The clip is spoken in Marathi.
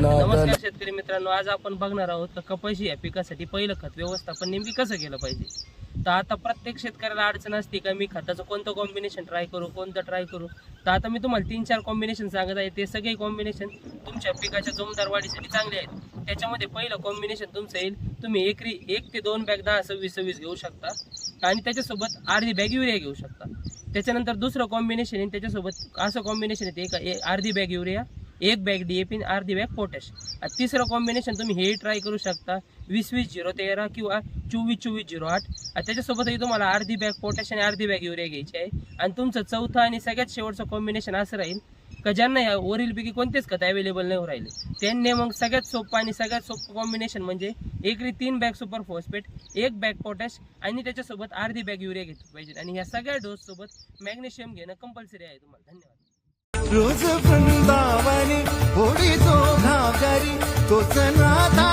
नमस्कार शेतकरी मित्रांनो आज आपण बघणार आहोत तर कपाशी या पिकासाठी पहिलं खत व्यवस्थापन नेमकी कसं केलं पाहिजे? तर आता प्रत्येक शेतकऱ्याला अडचण असते का मी खताचं कोणतं कॉम्बिनेशन ट्राय करू कोणतं ट्राय करू? तर आता मी तुम्हाला तीन चार कॉम्बिनेशन सांगत आहे ते सगळे कॉम्बिनेशन तुमच्या पिकाच्या जोमदार वाढीसाठी चांगले आहेत. त्याच्यामध्ये पहिलं कॉम्बिनेशन तुमचं येईल तुम्ही एकरी एक ते दोन बॅग दहा सव्वीस सव्वीस घेऊ शकता. आणि त्याच्यासोबत अर्धी बॅग युरिया घेऊ शकता. त्याच्यानंतर दुसरं कॉम्बिनेशन आहे त्याच्यासोबत असं कॉम्बिनेशन येते एक अर्धी बॅग युरिया एक बॅग डी ए पी अर्धी बॅग पोटॅश तिसरं कॉम्बिनेशन तुम्ही हे ट्राय करू शकता वीस वीस झिरो तेरा किंवा चोवीस चोवीस झिरो आठ. त्याच्यासोबतही तुम्हाला अर्धी बॅग पोटॅश आणि अर्धी बॅग युरिया घ्यायची आहे. आणि तुमचं चौथं आणि सगळ्यात शेवटचं कॉम्बिनेशन असं राहील का ज्यांना या वरील पैकी कोणतेच खत अवेलेबल नाही राहिले? त्यांनी मग सगळ्यात सोपं आणि सगळ्यात सोपं कॉम्बिनेशन म्हणजे एकरी तीन बॅग सुपर फॉस्फेट एक बॅग पोटॅश आणि त्याच्यासोबत अर्धी बॅग युरिया घेतली पाहिजे. आणि ह्या सगळ्या डोस सोबत मॅग्नेशियम घेणं कंपल्सरी आहे तुम्हाला. धन्यवाद. रोज वृंदावनी होडी तो घागरी तोच नादा